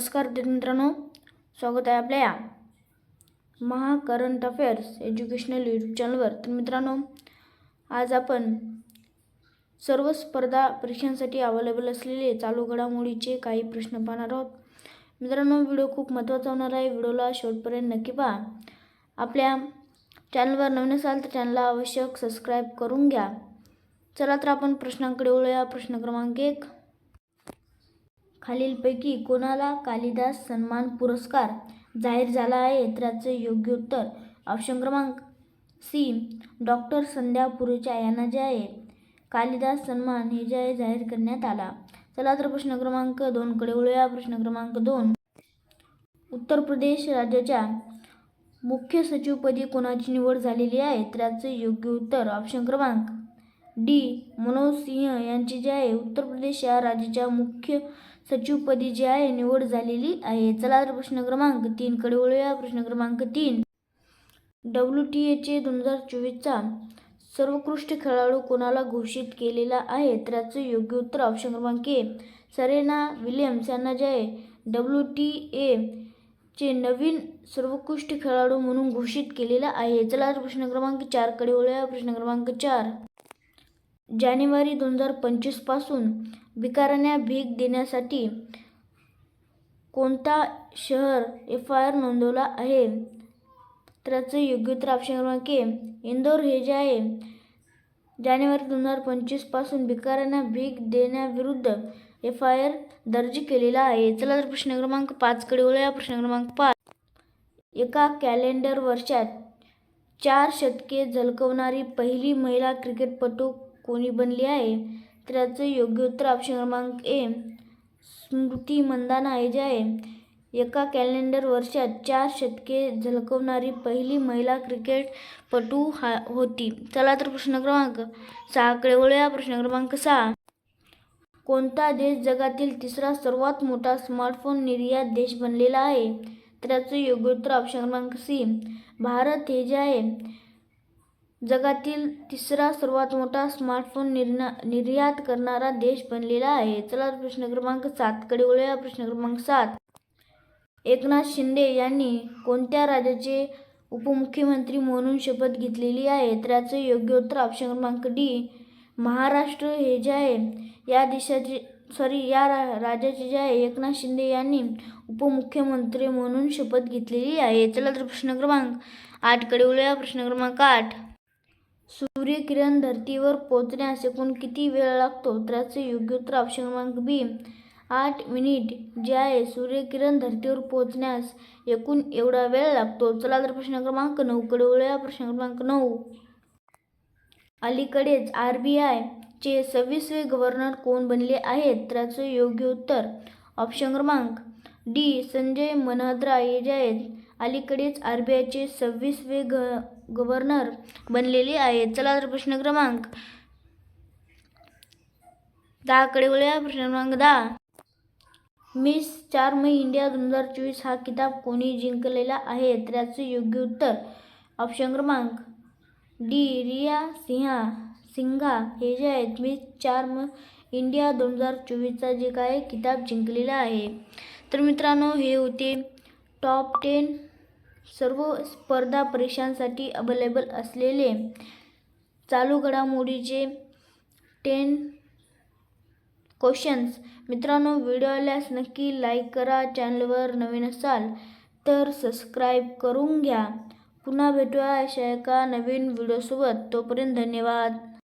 नमस्कार मित्रांनो. स्वागत आहे आपल्या या Maha current affairs educational YouTube चॅनलवर तर मित्रांनो आज आपण सर्व स्पर्धा परीक्षांसाठी अवेलेबल असलेले चालू घडामोडीचे काही प्रश्न पाहणार आहोत. मित्रांनो व्हिडिओ खूप महत्त्वाचा होणार आहे. व्हिडिओला शेवटपर्यंत नक्की पहा. आपल्या चॅनलवर नवीन असाल तर चॅनलला आवश्यक सबस्क्राईब करून घ्या. चला तर आपण प्रश्नांकडे वळूया. प्रश्न क्रमांक एक. खालीलपैकी कोणाला कालिदास सन्मान पुरस्कार जाहीर झाला आहे तर योग्य उत्तर ऑप्शन क्रमांक सी डॉक्टर संध्या पुरेचा यांना जे आहे कालिदास सन्मान हे जे आहे जाहीर करण्यात आला. चला तर प्रश्न क्रमांक दोनकडे वळूया. प्रश्न क्रमांक दोन उत्तर प्रदेश राज्याच्या मुख्य सचिवपदी कोणाची निवड झालेली आहे तर योग्य उत्तर ऑप्शन क्रमांक डी मनोज सिंह यांची जे आहे उत्तर प्रदेश या राज्याच्या मुख्य सचिवपदी जी आहे निवड झालेली आहे. चला तर प्रश्न क्रमांक तीनकडे वळूया. प्रश्न क्रमांक तीन. डब्ल्यू टी एचे दोन हजार चोवीसचा सर्वोत्कृष्ट खेळाडू कोणाला घोषित केलेला आहे? तर याचं योग्य उत्तर ऑप्शन क्रमांक ए. सरेना विल्यम्स यांना जे आहे डब्ल्यू टी ए चे नवीन सर्वोत्कृष्ट खेळाडू म्हणून घोषित केलेला आहे. चला तर प्रश्न क्रमांक चारकडे वळूया. प्रश्न क्रमांक चार. जानेवारी दोन हजार पंचवीसपासून भिकाऱ्यांना भीक देण्यासाठी कोणता शहर एफ आय आर नोंदवला आहे? तर याचं योग्य उत्तर ऑप्शन क्रमांक ए इंदोर. हे जे आहे जानेवारी दोन हजार पंचवीसपासून भिकाऱ्यांना भीक देण्याविरुद्ध एफ आय आर दर्ज केलेला आहे. चला तर प्रश्न क्रमांक पाचकडे वळूया. प्रश्न क्रमांक पाच. एका कॅलेंडर वर्षात चार शतके झलकवणारी पहिली महिला क्रिकेटपटू कोणी बनली आहे? तर याचं योग्य उत्तर ऑप्शन क्रमांक ए स्मृती मंदाना हे जे आहे. एका कॅलेंडर वर्षात चार शतके झलकवणारी पहिली महिला क्रिकेटपटू हा होती. चला तर प्रश्न क्रमांक सहाकडे वळूया. प्रश्न क्रमांक सहा. कोणता देश जगातील तिसरा सर्वात मोठा स्मार्टफोन निर्यात देश बनलेला आहे? तर याचं योग्य उत्तर ऑप्शन क्रमांक सी भारत हे जे आहे. जगातील तिसरा सर्वात मोठा स्मार्टफोन निर्ना निर्यात करणारा देश बनलेला आहे. चला प्रश्न क्रमांक सातकडे वळूया प्रश्न क्रमांक सात. एकनाथ शिंदे यांनी कोणत्या राज्याचे उपमुख्यमंत्री म्हणून शपथ घेतलेली आहे? तर याचं योग्य उत्तर ऑप्शन क्रमांक डी महाराष्ट्र हे जे आहे या देशाचे सॉरी या रा राज्याचे जे आहे एकनाथ शिंदे यांनी उपमुख्यमंत्री म्हणून शपथ घेतलेली आहे. चला तर प्रश्न क्रमांक आठकडे वळूया प्रश्न क्रमांक आठ. सूर्यकिरण धरतीवर पोहोचण्यास एकूण किती वेळ लागतो? त्याचे योग्य उत्तर ऑप्शन क्रमांक बी आठ मिनिट जे आहे सूर्यकिरण धरतीवर पोहोचण्यास एकूण एवढा वेळ लागतो. चला तर प्रश्न क्रमांक नऊकडे वळूया. प्रश्न क्रमांक नऊ. अलीकडेच आर बी आयचे सव्वीसवे गव्हर्नर कोण बनले आहेत? त्याचं योग्य उत्तर ऑप्शन क्रमांक डी संजय मनहद्रा हे जे आहेत अलीकडेच आर बी आयचे सव्वीसवे ग गव्हर्नर बनलेले आहेत चला तर प्रश्न क्रमांक दहाकडे वळूया. प्रश्न क्रमांक दहा. मिस चार मे इंडिया दोन हजार चोवीस हा किताब कोणी जिंकलेला आहे? तर याचं योग्य उत्तर ऑप्शन क्रमांक डी रिया सिंहा सिंघा. हे जे आहेत मिस चार म इंडिया दोन हजार चोवीसचा जे काय किताब जिंकलेला आहे. तर मित्रांनो हे होते टॉप टेन सर्व स्पर्धा परीक्षांसाठी अवेलेबल असलेले चालू घडामोडीचे टेन क्वेश्चन्स मित्रांनो व्हिडिओ आल्यास नक्की लाईक करा. चॅनलवर नवीन असाल तर सबस्क्राईब करून घ्या. पुन्हा भेटूया अशा एका नवीन व्हिडिओसोबत. तोपर्यंत धन्यवाद.